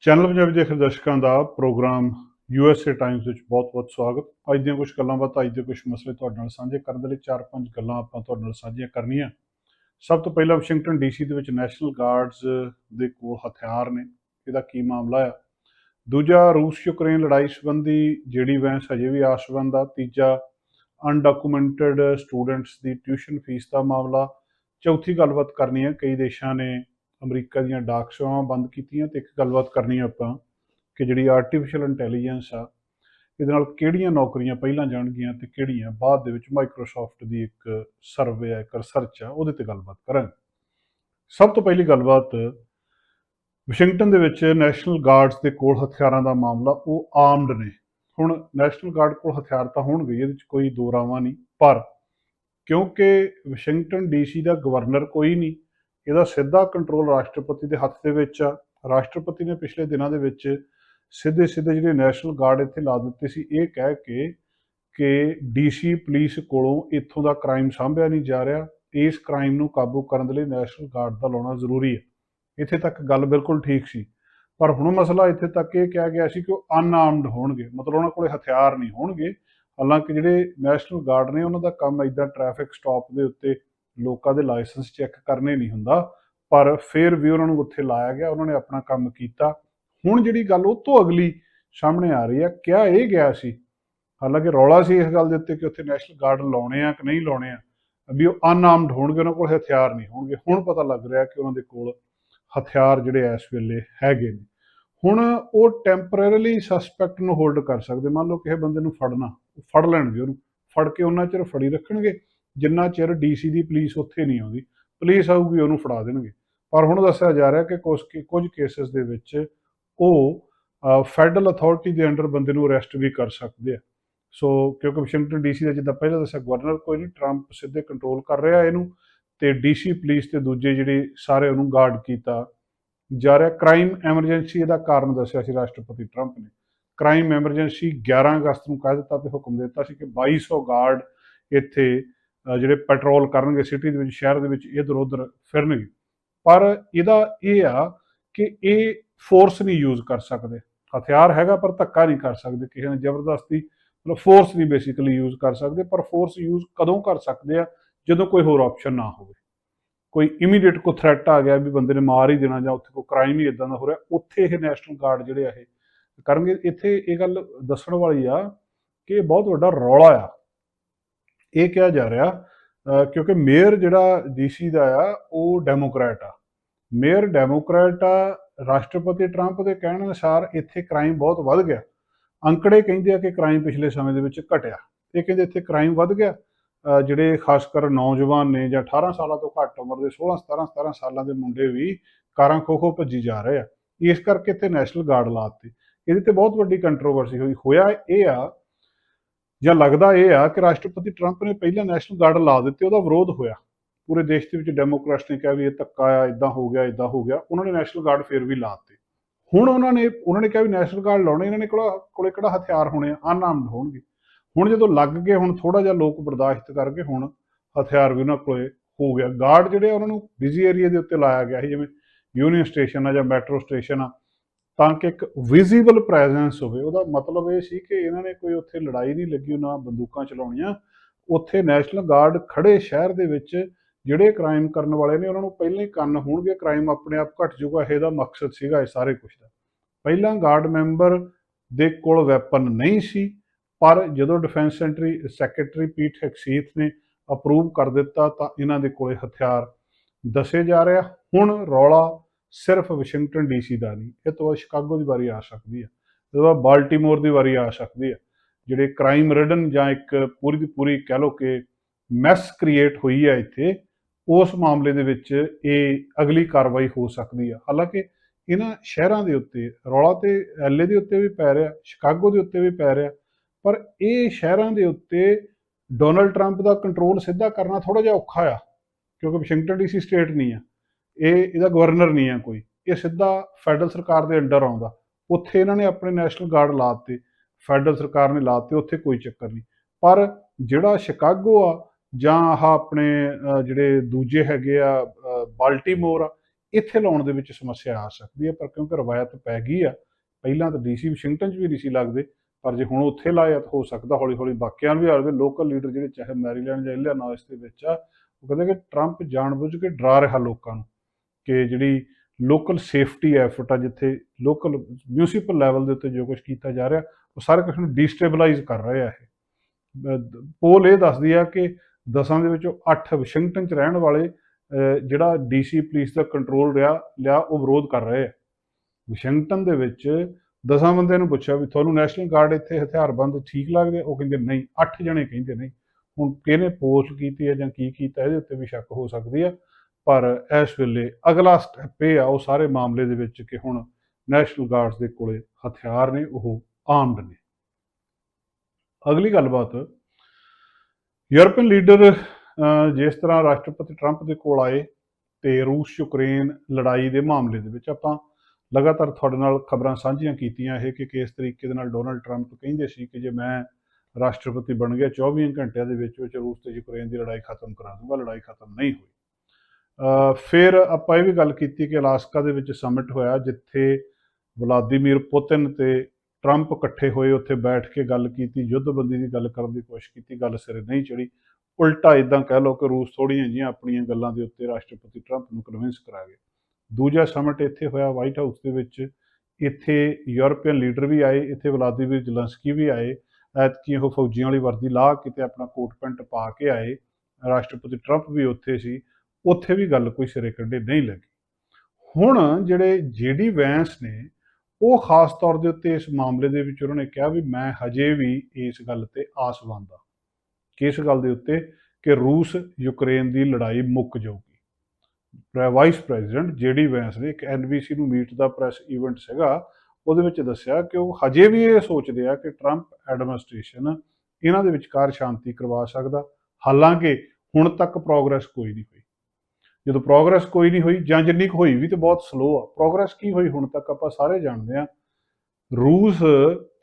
Channel Punjabi ਦੇ ਦਰਸ਼ਕਾਂ ਦਾ program USA Times ਵਿੱਚ ਬਹੁਤ-ਬਹੁਤ ਸਵਾਗਤ। ਅੱਜ ਦੀਆਂ ਕੁਝ ਗੱਲਾਂ ਬਾਤਾਂ, ਅੱਜ ਦੇ ਕੁਝ ਮਸਲੇ ਤੁਹਾਡੇ ਨਾਲ ਸਾਂਝੇ ਕਰਨ ਦੇ ਲਈ ਚਾਰ ਪੰਜ ਗੱਲਾਂ ਆਪਾਂ ਤੁਹਾਡੇ ਨਾਲ ਸਾਂਝੀਆਂ ਕਰਨੀਆਂ। ਸਭ ਤੋਂ ਪਹਿਲਾਂ ਵਾਸ਼ਿੰਗਟਨ ਡੀਸੀ ਦੇ ਵਿੱਚ ਨੈਸ਼ਨਲ ਗਾਰਡਸ ਦੇ ਕੋਲ ਹਥਿਆਰ ਨੇ। ਇਹਦਾ ਕੀ ਮਾਮਲਾ ਆ? ਦੂਜਾ ਰੂਸ ਯੂਕਰੇਨ ਲੜਾਈ ਸੰਬੰਧੀ ਜਿਹੜੀ ਵੈਂਸ ਹਜੇ ਵੀ ਆਸ਼ਵੰਦ ਆ ਤੀਜਾ ਅਨਡਾਕੂਮੈਂਟਡ ਸਟੂਡੈਂਟਸ ਦੀ ਟਿਊਸ਼ਨ ਫੀਸ ਦਾ ਮਾਮਲਾ। ਚੌਥੀ, ਗੱਲਬਾਤ ਕਰਨੀ ਹੈ ਕਈ ਦੇਸ਼ਾਂ ਨੇ ਅਮਰੀਕਾ ਦੀਆਂ ਡਾਕ ਸੇਵਾਵਾਂ ਬੰਦ ਕੀਤੀਆਂ ਤੇ ਇੱਕ ਗੱਲਬਾਤ ਕਰਨੀ ਆ ਆਪਾਂ ਕਿ ਜਿਹੜੀ ਆਰਟੀਫੀਸ਼ੀਅਲ ਇੰਟੈਲੀਜੈਂਸ ਆ, ਇਹਦੇ ਨਾਲ ਕਿਹੜੀਆਂ ਨੌਕਰੀਆਂ ਪਹਿਲਾਂ ਜਾਣਗੀਆਂ ਤੇ ਕਿਹੜੀਆਂ ਬਾਅਦ ਦੇ ਵਿੱਚ ਮਾਈਕਰੋਸਾਫਟ ਦੀ ਇੱਕ ਸਰਵੇ ਆ, ਇੱਕ ਰਿਸਰਚ ਆ, ਉਹਦੇ ਤੇ ਗੱਲਬਾਤ ਕਰਾਂਗੇ। ਸਭ ਤੋਂ ਪਹਿਲੀ ਗੱਲਬਾਤ ਵਾਸ਼ਿੰਗਟਨ ਦੇ ਵਿੱਚ ਨੈਸ਼ਨਲ ਗਾਰਡਸ ਦੇ ਕੋਲ ਹਥਿਆਰਾਂ ਦਾ ਮਾਮਲਾ, ਉਹ ਆਰਮਡ ਨੇ। ਹੁਣ ਨੈਸ਼ਨਲ ਗਾਰਡ ਕੋਲ ਹਥਿਆਰ ਤਾਂ ਹੋਣਗੇ, ਇਹਦੇ ਵਿੱਚ ਕੋਈ ਦੋ ਰਾਵਾਂ ਨਹੀਂ, ਪਰ ਕਿਉਂਕਿ ਵਾਸ਼ਿੰਗਟਨ ਡੀਸੀ ਦਾ ਗਵਰਨਰ ਕੋਈ ਨਹੀਂ ਇਹਦਾ ਸਿੱਧਾ ਕੰਟਰੋਲ ਰਾਸ਼ਟਰਪਤੀ ਦੇ ਹੱਥ ਦੇ ਵਿੱਚ ਆ। ਰਾਸ਼ਟਰਪਤੀ ਨੇ ਪਿਛਲੇ ਦਿਨਾਂ ਦੇ ਵਿੱਚ ਸਿੱਧੇ ਸਿੱਧੇ ਜਿਹੜੇ ਨੈਸ਼ਨਲ ਗਾਰਡ ਇੱਥੇ ਲਾ ਦਿੱਤੇ ਸੀ। ਇਹ ਕਹਿ ਕੇ ਕਿ ਡੀਸੀ ਪੁਲਿਸ ਕੋਲੋਂ ਇੱਥੋਂ ਦਾ ਕ੍ਰਾਈਮ ਸਾਂਭਿਆ ਨਹੀਂ ਜਾ ਰਿਹਾ। ਇਸ ਕ੍ਰਾਈਮ ਨੂੰ ਕਾਬੂ ਕਰਨ ਦੇ ਲਈ ਨੈਸ਼ਨਲ ਗਾਰਡ ਦਾ ਲਾਉਣਾ ਜ਼ਰੂਰੀ ਹੈ ਇੱਥੇ ਤੱਕ ਗੱਲ ਬਿਲਕੁਲ ਠੀਕ ਸੀ। ਪਰ ਹੁਣ ਮਸਲਾ ਇੱਥੇ ਤੱਕ ਇਹ ਕਿਹਾ ਗਿਆ ਸੀ ਕਿ ਉਹ ਅਨਆਰਮਡ ਹੋਣਗੇ। ਮਤਲਬ ਉਹਨਾਂ ਕੋਲੇ ਹਥਿਆਰ ਨਹੀਂ ਹੋਣਗੇ। ਹਾਲਾਂਕਿ ਜਿਹੜੇ ਨੈਸ਼ਨਲ ਗਾਰਡ ਨੇ ਉਹਨਾਂ ਦਾ ਕੰਮ ਇਦਾਂ ਟ੍ਰੈਫਿਕ ਸਟਾਪ ਦੇ ਉੱਤੇ ਲੋਕਾਂ ਦੇ ਲਾਇਸੈਂਸ ਚੈੱਕ ਕਰਨੇ ਨਹੀਂ ਹੁੰਦਾ, ਪਰ ਫਿਰ ਵੀ ਉਹਨਾਂ ਨੂੰ ਉੱਥੇ ਲਾਇਆ ਗਿਆ, ਉਹਨਾਂ ਨੇ ਆਪਣਾ ਕੰਮ ਕੀਤਾ। ਹੁਣ ਜਿਹੜੀ ਗੱਲ ਉਹ ਤੋਂ ਅਗਲੀ ਸਾਹਮਣੇ ਆ ਰਹੀ ਹੈ ਕਿਹਾ ਇਹ ਗਿਆ ਸੀ? ਹਾਲਾਂਕਿ ਰੌਲਾ ਸੀ ਇਸ ਗੱਲ ਦੇ ਉੱਤੇ ਕਿ ਉੱਥੇ ਨੈਸ਼ਨਲ ਗਾਰਡ ਲਾਉਣੇ ਆ ਕਿ ਨਹੀਂ ਲਾਉਣੇ ਆ, ਵੀ ਉਹ ਅਨਆਰਮਡ ਹੋਣਗੇ, ਉਹਨਾਂ ਕੋਲ ਹਥਿਆਰ ਨਹੀਂ ਹੋਣਗੇ। ਹੁਣ ਪਤਾ ਲੱਗ ਰਿਹਾ ਕਿ ਉਹਨਾਂ ਦੇ ਕੋਲ ਹਥਿਆਰ ਜਿਹੜੇ ਇਸ ਵੇਲੇ ਹੈਗੇ ਨੇ। ਹੁਣ ਉਹ ਟੈਂਪਰੇਰੀਲੀ ਸਸਪੈਕਟ ਨੂੰ ਹੋਲਡ ਕਰ ਸਕਦੇ, ਮੰਨ ਲਓ ਕਿਸੇ ਬੰਦੇ ਨੂੰ ਫੜਨਾ, ਫੜ ਲੈਣਗੇ ਉਹਨੂੰ, ਫੜ ਕੇ ਉਹਨਾਂ ਚਿਰ ਫੜੀ ਰੱਖਣਗੇ ਜਿੰਨਾ ਚਿਰ ਡੀਸੀ ਦੀ ਪੁਲਿਸ ਉੱਥੇ ਨਹੀਂ ਆਉਂਦੀ ਪੁਲਿਸ ਆਊਗੀ, ਉਹਨੂੰ ਫੜਾ ਦੇਣਗੇ। ਪਰ ਹੁਣ ਦੱਸਿਆ ਜਾ ਰਿਹਾ ਕਿ ਕੁਝ ਕੁਝ ਕੇਸਸ ਦੇ ਵਿੱਚ ਉਹ ਫੈਡਰਲ ਅਥਾਰਟੀ ਦੇ ਅੰਡਰ ਬੰਦੇ ਨੂੰ ਅਰੈਸਟ ਵੀ ਕਰ ਸਕਦੇ ਆ। ਸੋ ਕਿਉਂਕਿ ਵਾਸ਼ਿੰਗਟਨ ਡੀਸੀ ਦਾ ਜਿੱਦਾਂ ਪਹਿਲਾਂ ਦੱਸਿਆ ਗਵਰਨਰ ਕੋਈ ਨਹੀਂ ਟਰੰਪ ਸਿੱਧੇ ਕੰਟਰੋਲ ਕਰ ਰਿਹਾ ਇਹਨੂੰ, ਤੇ ਡੀਸੀ ਪੁਲਿਸ ਤੇ ਦੂਜੇ ਜਿਹੜੇ ਸਾਰੇ ਉਹਨੂੰ ਗਾਰਡ ਕੀਤਾ ਜਾ ਰਿਹਾ। ਕ੍ਰਾਈਮ ਐਮਰਜੈਂਸੀ ਇਹਦਾ ਕਾਰਨ ਦੱਸਿਆ ਸੀ ਰਾਸ਼ਟਰਪਤੀ ਟਰੰਪ ਨੇ। ਕ੍ਰਾਈਮ ਐਮਰਜੈਂਸੀ 11 ਅਗਸਤ ਨੂੰ ਕਹਿ ਦਿੱਤਾ ਤੇ ਹੁਕਮ ਦਿੱਤਾ ਸੀ ਕਿ 2200 ਗਾਰਡ ਇੱਥੇ ਜਿਹੜੇ ਪੈਟਰੋਲ ਕਰਨਗੇ ਸਿਟੀ ਦੇ ਵਿੱਚ, ਸ਼ਹਿਰ ਦੇ ਵਿੱਚ, ਇਧਰ ਉਧਰ ਫਿਰਨਗੇ। ਪਰ ਇਹਦਾ ਇਹ ਆ ਕਿ ਇਹ ਫੋਰਸ ਨਹੀਂ ਯੂਜ਼ ਕਰ ਸਕਦੇ। ਹਥਿਆਰ ਹੈਗਾ ਪਰ ਧੱਕਾ ਨਹੀਂ ਕਰ ਸਕਦੇ। ਕਿਸੇ ਨੇ ਜ਼ਬਰਦਸਤੀ ਮਤਲਬ ਫੋਰਸ ਨਹੀਂ ਬੇਸਿਕਲੀ ਯੂਜ਼ ਕਰ ਸਕਦੇ, ਪਰ ਫੋਰਸ ਯੂਜ਼ ਕਦੋਂ ਕਰ ਸਕਦੇ ਆ? ਜਦੋਂ ਕੋਈ ਹੋਰ ਆਪਸ਼ਨ ਨਾ ਹੋਵੇ। ਕੋਈ ਇਮੀਡੀਏਟ ਕੋ ਥ੍ਰੈਟ ਆ ਗਿਆ ਵੀ ਬੰਦੇ ਨੇ ਮਾਰ ਹੀ ਦੇਣਾ ਜਾਂ ਉੱਥੇ ਕੋਈ ਕ੍ਰਾਈਮ ਹੀ ਇਦਾਂ ਦਾ ਹੋ ਰਿਹਾ, ਉੱਥੇ ਇਹ ਨੈਸ਼ਨਲ ਗਾਰਡ ਜਿਹੜੇ ਆ ਇਹ ਕਰਨਗੇ। ਇੱਥੇ ਇਹ ਗੱਲ ਦੱਸਣ ਵਾਲੀ ਆ ਕਿ ਬਹੁਤ ਵੱਡਾ ਰੌਲਾ ਆ। ਇਹ ਕਿਹਾ ਜਾ ਰਿਹਾ ਕਿਉਂਕਿ ਮੇਅਰ ਜਿਹੜਾ ਡੀਸੀ ਦਾ ਆ, ਉਹ ਡੈਮੋਕ੍ਰੈਟ ਆ। ਮੇਅਰ ਡੈਮੋਕ੍ਰੈਟ ਆ, ਰਾਸ਼ਟਰਪਤੀ ਟਰੰਪ ਦੇ ਕਹਿਣ ਅਨੁਸਾਰ ਇੱਥੇ ਕ੍ਰਾਈਮ ਬਹੁਤ ਵੱਧ ਗਿਆ। ਅੰਕੜੇ ਕਹਿੰਦੇ ਆ ਕਿ ਕ੍ਰਾਈਮ ਪਿਛਲੇ ਸਮੇਂ ਦੇ ਵਿੱਚ ਘਟਿਆ। ਇਹ ਕਹਿੰਦੇ ਇੱਥੇ ਕ੍ਰਾਈਮ ਵੱਧ ਗਿਆ। ਜਿਹੜੇ ਖਾਸ ਕਰ ਨੌਜਵਾਨ ਨੇ ਜਾਂ 18 ਸਾਲਾਂ ਤੋਂ ਘੱਟ ਉਮਰ ਦੇ 16 17 17 ਸਾਲਾਂ ਦੇ ਮੁੰਡੇ ਵੀ ਕਾਰਾਂ ਖੋ-ਖੋ ਭੱਜੀ ਜਾ ਰਹੇ ਆ। ਇਸ ਕਰਕੇ ਇੱਥੇ ਨੈਸ਼ਨਲ ਗਾਰਡ ਲਾਤੇ ਇਹਦੇ ਤੇ ਬਹੁਤ ਵੱਡੀ ਕੰਟਰੋਵਰਸੀ ਹੋਈ। ਹੋਇਆ ਇਹ ਆ ਜਾਂ ਲੱਗਦਾ ਇਹ ਆ ਕਿ ਰਾਸ਼ਟਰਪਤੀ ਟਰੰਪ ਨੇ ਪਹਿਲਾਂ ਨੈਸ਼ਨਲ ਗਾਰਡ ਲਾ ਦਿੱਤੇ, ਉਹਦਾ ਵਿਰੋਧ ਹੋਇਆ। ਪੂਰੇ ਦੇਸ਼ ਦੇ ਵਿੱਚ ਡੈਮੋਕ੍ਰੈਟਸ ਨੇ ਕਿਹਾ ਵੀ ਇਹ ਧੱਕਾ ਆ ਇਦਾਂ ਹੋ ਗਿਆ ਇਦਾਂ ਹੋ ਗਿਆ। ਉਹਨਾਂ ਨੇ ਨੈਸ਼ਨਲ ਗਾਰਡ ਫੇਰ ਵੀ ਲਾਤੇ ਹੁਣ ਉਹਨਾਂ ਨੇ ਉਹਨਾਂ ਨੇ ਕਿਹਾ ਵੀ ਨੈਸ਼ਨਲ ਗਾਰਡ ਲਾਉਣੇ, ਇਹਨਾਂ ਨੇ ਕੋਲ, ਕੋਲੇ ਕਿਹੜਾ ਹਥਿਆਰ ਹੋਣੇ ਆ? ਅਨਆਰਮਡ ਹੋਣਗੇ ਹੁਣ ਜਦੋਂ ਲੱਗ ਗਏ, ਹੁਣ ਥੋੜਾ ਜਿਹਾ ਲੋਕ ਬਰਦਾਸ਼ਤ ਕਰਕੇ ਹੁਣ ਹਥਿਆਰ ਵੀ ਉਹਨਾਂ ਕੋਲੇ ਹੋ ਗਿਆ। ਗਾਰਡ ਜਿਹੜੇ ਉਹਨਾਂ ਨੂੰ ਬਿਜ਼ੀ ਏਰੀਆ ਦੇ ਉੱਤੇ ਲਾਇਆ ਗਿਆ ਸੀ, ਜਿਵੇਂ ਯੂਨੀਅਨ ਸਟੇਸ਼ਨ ਆ ਜਾਂ ਮੈਟਰੋ ਸਟੇਸ਼ਨ ਆ। ਤਾਂ ਕਿ ਇੱਕ ਵਿਜ਼ੀਬਲ ਪ੍ਰੈਜ਼ੈਂਸ ਹੋਵੇ। ਉਹਦਾ ਮਤਲਬ ਇਹ ਸੀ ਕਿ ਇਹਨਾਂ ਨੇ ਕੋਈ ਉੱਥੇ ਲੜਾਈ ਨਹੀਂ ਲੱਗੀ, ਉਹਨਾਂ ਬੰਦੂਕਾਂ ਚਲਾਉਣੀਆਂ। ਉੱਥੇ ਨੈਸ਼ਨਲ ਗਾਰਡ ਖੜੇ ਸ਼ਹਿਰ ਦੇ ਵਿੱਚ, ਜਿਹੜੇ ਕ੍ਰਾਈਮ ਕਰਨ ਵਾਲੇ ਨੇ, ਉਹਨਾਂ ਨੂੰ ਪਹਿਲਾਂ ਹੀ ਕੰਨ ਹੋਣਗੇ। ਕ੍ਰਾਈਮ ਆਪਣੇ ਆਪ ਘਟ ਜਾਊਗਾ, ਇਹਦਾ ਮਕਸਦ ਸੀਗਾ ਇਹ ਸਾਰੇ ਕੁਝ ਦਾ। ਪਹਿਲਾਂ ਗਾਰਡ ਮੈਂਬਰ ਦੇ ਕੋਲ ਵੈਪਨ ਨਹੀਂ ਸੀ, ਪਰ ਜਦੋਂ ਡਿਫੈਂਸ ਸੈਂਟਰੀ ਸੈਕਟਰੀ ਪੀਟ ਹੈਕਸੀਥ ਨੇ ਅਪਰੂਵ ਕਰ ਦਿੱਤਾ, ਤਾਂ ਇਹਨਾਂ ਦੇ ਕੋਲੇ ਹਥਿਆਰ ਦੱਸੇ ਜਾ ਰਿਹਾ। ਹੁਣ ਰੌਲਾ ਸਿਰਫ ਵਾਸ਼ਿੰਗਟਨ ਡੀਸੀ ਦਾ ਨਹੀਂ, ਇਹ ਤੋਂ ਸ਼ਿਕਾਗੋ ਦੀ ਵਾਰੀ ਆ ਸਕਦੀ ਹੈ। ਜਦੋਂ ਬਾਲਟੀਮੋਰ ਦੀ ਵਾਰੀ ਆ ਸਕਦੀ ਹੈ। ਜਿਹੜੇ ਕ੍ਰਾਈਮ ਰਿਡਨ ਜਾਂ ਇੱਕ ਪੂਰੀ ਦੀ ਪੂਰੀ ਕਹਿ ਲੋ ਕਿ ਮੈਸ ਕ੍ਰੀਏਟ ਹੋਈ ਹੈ ਇੱਥੇ, ਉਸ ਮਾਮਲੇ ਦੇ ਵਿੱਚ ਇਹ ਅਗਲੀ ਕਾਰਵਾਈ ਹੋ ਸਕਦੀ ਹੈ। ਹਾਲਾਂਕਿ ਇਹਨਾਂ ਸ਼ਹਿਰਾਂ ਦੇ ਉੱਤੇ, ਰੌਲਾ ਤੇ ਐਲਏ ਦੇ ਉੱਤੇ ਵੀ ਪੈ ਰਿਹਾ, ਸ਼ਿਕਾਗੋ ਦੇ ਉੱਤੇ ਵੀ ਪੈ ਰਿਹਾ, ਪਰ ਇਹ ਸ਼ਹਿਰਾਂ ਦੇ ਉੱਤੇ ਡੋਨਲਡ ਟਰੰਪ ਦਾ ਕੰਟਰੋਲ ਸਿੱਧਾ ਕਰਨਾ ਥੋੜਾ ਜਿਹਾ ਔਖਾ ਆ, ਕਿਉਂਕਿ ਵਾਸ਼ਿੰਗਟਨ ਡੀਸੀ ਸਟੇਟ ਨਹੀਂ ਆ। ਇਹ ਇਹਦਾ ਗਵਰਨਰ ਨਹੀਂ ਹੈ ਕੋਈ। ਇਹ ਸਿੱਧਾ ਫੈਡਰਲ ਸਰਕਾਰ ਦੇ ਅੰਡਰ ਆਉਂਦਾ। ਉੱਥੇ ਇਹਨਾਂ ਨੇ ਆਪਣੇ ਨੈਸ਼ਨਲ ਗਾਰਡ ਲਾਤੇ ਫੈਡਰਲ ਸਰਕਾਰ ਨੇ ਲਾਤੇ ਉੱਥੇ ਕੋਈ ਚੱਕਰ ਨਹੀਂ। ਪਰ ਜਿਹੜਾ ਸ਼ਿਕਾਗੋ ਆ, ਜਾਂ ਆਹ ਆਪਣੇ ਜਿਹੜੇ ਦੂਜੇ ਹੈਗੇ ਆ ਬਾਲਟੀਮੋਰ ਆ, ਇੱਥੇ ਲਾਉਣ ਦੇ ਵਿੱਚ ਸਮੱਸਿਆ ਆ ਸਕਦੀ ਹੈ, ਪਰ ਕਿਉਂਕਿ ਰਵਾਇਤ ਪੈ ਗਈ ਆ, ਪਹਿਲਾਂ ਤਾਂ ਡੀਸੀ ਵਾਸ਼ਿੰਗਟਨ 'ਚ ਵੀ ਨਹੀਂ ਸੀ ਲੱਗਦੇ, ਪਰ ਜੇ ਹੁਣ ਉੱਥੇ ਲਾਇਆ ਤਾਂ ਹੋ ਸਕਦਾ ਹੌਲੀ ਹੌਲੀ ਬਾਕੀਆਂ ਨੂੰ ਵੀ ਆਵੇ ਲੋਕਲ ਲੀਡਰ ਜਿਹੜੇ ਚਾਹੇ ਮੈਰੀਲੈਂਡ ਜਾਂ ਇਲੀਨਾਇਸ ਦੇ ਵਿੱਚ ਆ, ਉਹ ਕਹਿੰਦੇ ਕਿ ਟਰੰਪ ਜਾਣਬੁੱਝ ਕੇ ਡਰਾ ਰਿਹਾ ਲੋਕਾਂ ਨੂੰ। ਕਿ ਜਿਹੜੀ ਲੋਕਲ ਸੇਫਟੀ ਐਫਰਟ ਆ ਜਿੱਥੇ ਲੋਕਲ ਮਿਊਨਿਸਪਲ ਲੈਵਲ ਦੇ ਉੱਤੇ ਜੋ ਕੁਝ ਕੀਤਾ ਜਾ ਰਿਹਾ ਉਹ ਸਾਰੇ ਕੁਝ ਨੂੰ ਡੀਸਟੇਬਲਾਈਜ਼ ਕਰ ਰਿਹਾ ਇਹ। ਪੋਲ ਇਹ ਦੱਸਦੀ ਆ ਕਿ ਦਸਾਂ ਦੇ ਵਿੱਚੋਂ 8 ਵਾਸ਼ਿੰਗਟਨ 'ਚ ਰਹਿਣ ਵਾਲੇ ਅਹ, ਜਿਹੜਾ ਡੀਸੀ ਪੁਲਿਸ ਦਾ ਕੰਟਰੋਲ ਰਿਹਾ ਲਿਆ ਉਹ ਵਿਰੋਧ ਕਰ ਰਹੇ ਆ। ਵਾਸ਼ਿੰਗਟਨ ਦੇ ਵਿੱਚ ਦਸਾਂ ਬੰਦਿਆਂ ਨੂੰ ਪੁੱਛਿਆ ਵੀ ਤੁਹਾਨੂੰ ਨੈਸ਼ਨਲ ਗਾਰਡ ਇੱਥੇ ਹਥਿਆਰਬੰਦ ਠੀਕ ਲੱਗਦੇ? ਉਹ ਕਹਿੰਦੇ ਨਹੀਂ 8 ਜਣੇ ਕਹਿੰਦੇ ਨਹੀਂ ਹੁਣ ਕਿਹਨੇ ਪੋਸਟ ਕੀਤੀ ਹੈ ਜਾਂ ਕੀ ਕੀਤਾ ਇਹਦੇ ਉੱਤੇ ਵੀ ਸ਼ੱਕ ਹੋ ਸਕਦੀ ਆ। ਪਰ ਇਸ ਵੇਲੇ ਅਗਲਾ ਸਟੈਪ ਇਹ ਆ, ਉਹ ਸਾਰੇ ਮਾਮਲੇ ਦੇ ਵਿੱਚ ਕਿ ਹੁਣ ਨੈਸ਼ਨਲ ਗਾਰਡਸ ਦੇ ਕੋਲੇ ਹਥਿਆਰ ਨੇ, ਉਹ ਆਰਮਡ ਨੇ। ਅਗਲੀ ਗੱਲਬਾਤ ਯੂਰਪੀਅਨ ਲੀਡਰ ਜਿਸ ਤਰ੍ਹਾਂ ਰਾਸ਼ਟਰਪਤੀ ਟਰੰਪ ਦੇ ਕੋਲ ਆਏ ਤੇ ਰੂਸ ਯੂਕਰੇਨ ਲੜਾਈ ਦੇ ਮਾਮਲੇ ਦੇ ਵਿੱਚ ਆਪਾਂ ਲਗਾਤਾਰ ਤੁਹਾਡੇ ਨਾਲ ਖਬਰਾਂ ਸਾਂਝੀਆਂ ਕੀਤੀਆਂ, ਇਹ ਕਿ ਕਿਸ ਤਰੀਕੇ ਦੇ ਨਾਲ ਡੋਨਲਡ ਟਰੰਪ ਕਹਿੰਦੇ ਸੀ ਕਿ ਜੇ ਮੈਂ ਰਾਸ਼ਟਰਪਤੀ ਬਣ ਗਿਆ 24 ਘੰਟਿਆਂ ਦੇ ਵਿੱਚ ਵਿੱਚ ਰੂਸ ਤੇ ਯੂਕਰੇਨ ਦੀ ਲੜਾਈ ਖਤਮ ਕਰਾ ਦੂੰਗਾ, ਲੜਾਈ ਖਤਮ ਨਹੀਂ ਹੋਈ। ਫਿਰ ਆਪਾਂ ਇਹ ਵੀ ਗੱਲ ਕੀਤੀ ਕਿ ਅਲਾਸਕਾ ਦੇ ਵਿੱਚ ਸਮਿਟ ਹੋਇਆ, ਜਿੱਥੇ ਵਲਾਦੀਮੀਰ ਪੁਤਿਨ ਤੇ ਟਰੰਪ ਇਕੱਠੇ ਹੋਏ, ਉੱਥੇ ਬੈਠ ਕੇ ਗੱਲ ਕੀਤੀ, ਯੁੱਧਬੰਦੀ ਦੀ ਗੱਲ ਕਰਨ ਦੀ ਕੋਸ਼ਿਸ਼ ਕੀਤੀ, ਗੱਲ ਸਿਰੇ ਨਹੀਂ ਚੜੀ ਉਲਟਾ ਇਦਾਂ ਕਹਿ ਲਓ ਕਿ ਰੂਸ ਥੋੜੀਆਂ ਜਿਹੀਆਂ ਆਪਣੀਆਂ ਗੱਲਾਂ ਦੇ ਉੱਤੇ ਰਾਸ਼ਟਰਪਤੀ ਟਰੰਪ ਨੂੰ ਕਨਵਿੰਸ ਕਰਾ ਗਏ। ਦੂਜਾ ਸਮਿਟ ਇੱਥੇ ਹੋਇਆ ਵਾਈਟ ਹਾਊਸ ਦੇ ਵਿੱਚ। ਇੱਥੇ ਯੂਰਪੀਅਨ ਲੀਡਰ ਵੀ ਆਏ, ਇੱਥੇ ਵਲਾਦੀਮੀਰ ਜ਼ਲੰਸਕੀ ਵੀ ਆਏ। ਐਤਕੀ ਉਹ ਫੌਜੀਆਂ ਵਾਲੀ ਵਰਦੀ ਲਾ ਕੇ ਤੇ ਆਪਣਾ ਕੋਟ ਪੈਂਟ ਪਾ ਕੇ ਆਏ। ਰਾਸ਼ਟਰਪਤੀ ਟਰੰਪ ਵੀ ਉੱਥੇ ਸੀ। ਉੱਥੇ ਵੀ ਗੱਲ ਕੋਈ ਸਿਰੇ ਕੱਢੇ ਨਹੀਂ ਲੱਗੀ। ਹੁਣ ਜਿਹੜੇ ਜੀਡੀ ਵੈਂਸ ਨੇ, ਉਹ ਖਾਸ ਤੌਰ ਦੇ ਉੱਤੇ ਇਸ ਮਾਮਲੇ ਦੇ ਵਿੱਚ ਉਹਨਾਂ ਨੇ ਕਿਹਾ ਵੀ ਮੈਂ ਹਜੇ ਵੀ ਇਸ ਗੱਲ ਤੇ ਆਸਵੰਦ। ਹਾਂ ਕਿਸ ਗੱਲ ਦੇ ਉੱਤੇ? ਕਿ ਰੂਸ ਯੂਕਰੇਨ ਦੀ ਲੜਾਈ ਮੁੱਕ ਜਾਊਗੀ। ਵਾਈਸ ਪ੍ਰੈਜ਼ੀਡੈਂਟ ਜੀਡੀ ਵੈਂਸ ਨੇ ਇੱਕ ਐਨਬੀਸੀ ਨੂੰ ਮੀਟ ਦਾ ਪ੍ਰੈਸ ਇਵੈਂਟ ਸੀਗਾ, ਉਹਦੇ ਵਿੱਚ ਦੱਸਿਆ ਕਿ ਉਹ ਹਜੇ ਵੀ ਇਹ ਸੋਚਦੇ ਆ ਕਿ ਟਰੰਪ ਐਡਮਿਨਿਸਟ੍ਰੇਸ਼ਨ ਇਹਨਾਂ ਦੇ ਵਿਚਕਾਰ ਸ਼ਾਂਤੀ ਕਰਵਾ ਸਕਦਾ। ਹਾਲਾਂਕਿ ਹੁਣ ਤੱਕ ਪ੍ਰੋਗਰੈਸ ਕੋਈ ਨਹੀਂ ਹੋਈ। ਜਦੋਂ ਪ੍ਰੋਗਰੈਸ ਕੋਈ ਨਹੀਂ ਹੋਈ, ਜਾਂ ਜਿੰਨੀ ਕੁ ਹੋਈ ਵੀ ਤੇ ਬਹੁਤ ਸਲੋ ਆ। ਪ੍ਰੋਗਰੈਸ ਕੀ ਹੋਈ ਹੁਣ ਤੱਕ ਆਪਾਂ ਸਾਰੇ ਜਾਣਦੇ ਆ ਰੂਸ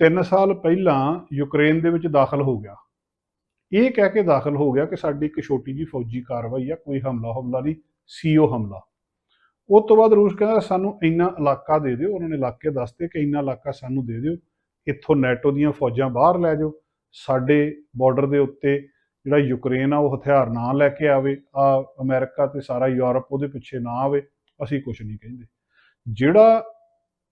3 ਸਾਲ ਪਹਿਲਾਂ ਯੂਕਰੇਨ ਦੇ ਵਿੱਚ ਦਾਖਲ ਹੋ ਗਿਆ। ਇਹ ਕਹਿ ਕੇ ਦਾਖਲ ਹੋ ਗਿਆ ਕਿ ਸਾਡੀ ਇੱਕ ਛੋਟੀ ਜੀ ਫੌਜੀ ਕਾਰਵਾਈ ਆ, ਕੋਈ ਹਮਲਾ ਹਮਲਾ ਨਹੀਂ, ਸੀਓ ਹਮਲਾ। ਉਸ ਤੋਂ ਬਾਅਦ ਰੂਸ ਕਹਿੰਦਾ, ਸਾਨੂੰ ਇੰਨਾ ਇਲਾਕਾ ਦੇ ਦਿਓ। ਉਹਨਾਂ ਨੇ ਇਲਾਕੇ ਦੱਸਤੇ ਕਿ ਇੰਨਾ ਇਲਾਕਾ ਸਾਨੂੰ ਦੇ ਦਿਓ। ਇੱਥੋਂ ਨੈਟੋ ਦੀਆਂ ਫੌਜਾਂ ਬਾਹਰ ਲੈ ਜਾਓ। ਸਾਡੇ ਬਾਰਡਰ ਦੇ ਉੱਤੇ ਜਿਹੜਾ ਯੂਕਰੇਨ ਆ, ਉਹ ਹਥਿਆਰ ਨਾ ਲੈ ਕੇ ਆਵੇ, ਆ ਅਮਰੀਕਾ ਤੇ ਸਾਰਾ ਯੂਰਪ ਉਹਦੇ ਪਿੱਛੇ ਨਾ ਆਵੇ, ਅਸੀਂ ਕੁਝ ਨਹੀਂ ਕਹਿੰਦੇ। ਜਿਹੜਾ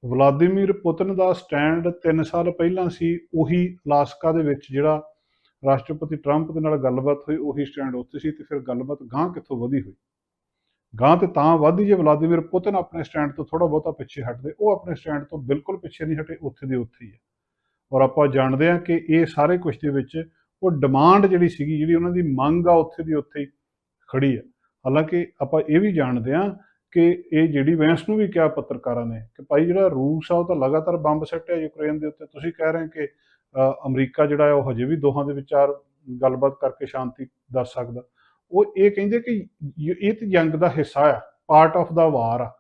ਵਲਾਦੀਮੀਰ ਪੁਤਿਨ ਦਾ ਸਟੈਂਡ 3 ਸਾਲ ਪਹਿਲਾਂ ਸੀ, ਉਹੀ ਅਲਾਸਕਾ ਦੇ ਵਿੱਚ ਜਿਹੜਾ ਰਾਸ਼ਟਰਪਤੀ ਟਰੰਪ ਦੇ ਨਾਲ ਗੱਲਬਾਤ ਹੋਈ, ਉਹੀ ਸਟੈਂਡ ਉੱਥੇ ਸੀ ਤੇ ਫਿਰ ਗੱਲਬਾਤ ਗਾਂ ਕਿੱਥੋਂ ਵਧੀ ਹੋਈ? ਗਾਂ ਤੇ ਤਾਂ ਵਧੀ ਜੇ ਵਲਾਦੀਮੀਰ ਪੁਤਿਨ ਆਪਣੇ ਸਟੈਂਡ ਤੋਂ ਥੋੜਾ ਬਹੁਤਾ ਪਿੱਛੇ ਹਟਦੇ, ਉਹ ਆਪਣੇ ਸਟੈਂਡ ਤੋਂ ਬਿਲਕੁਲ ਪਿੱਛੇ ਨਹੀਂ ਹਟੇ, ਉੱਥੇ ਦੇ ਉੱਥੇ ਹੀ ਹੈ। ਔਰ ਆਪਾਂ ਜਾਣਦੇ ਹਾਂ ਕਿ ਇਹ ਸਾਰੇ ਕੁਝ ਦੇ ਵਿੱਚ ਉਹ ਡਿਮਾਂਡ ਜਿਹੜੀ ਸੀਗੀ, ਜਿਹੜੀ ਉਹਨਾਂ ਦੀ ਮੰਗ ਆ, ਉੱਥੇ ਦੀ ਉੱਥੇ ਹੀ ਖੜੀ ਹੈ ਹਾਲਾਂਕਿ ਆਪਾਂ ਇਹ ਵੀ ਜਾਣਦੇ ਹਾਂ ਕਿ ਇਹ ਜਿਹੜੀ ਵੈਂਸ ਨੂੰ ਵੀ ਕਿਹਾ ਪੱਤਰਕਾਰਾਂ ਨੇ ਕਿ ਭਾਈ ਜਿਹੜਾ ਰੂਸ ਆ, ਉਹ ਤਾਂ ਲਗਾਤਾਰ ਬੰਬ ਸੱਟਿਆ ਯੂਕਰੇਨ ਦੇ ਉੱਤੇ। ਤੁਸੀਂ ਕਹਿ ਰਹੇ ਕਿ ਅਮਰੀਕਾ ਜਿਹੜਾ ਹੈ ਉਹ ਹਜੇ ਵੀ ਦੋਹਾਂ ਦੇ ਵਿਚਾਰ ਗੱਲਬਾਤ ਕਰਕੇ ਸ਼ਾਂਤੀ ਦੱਸ ਸਕਦਾ। ਉਹ ਇਹ ਕਹਿੰਦੇ ਕਿ ਇਹ ਤੇ ਜੰਗ ਦਾ ਹਿੱਸਾ ਆ ਪਾਰਟ ਆਫ ਦਾ ਵਾਰ ਆ।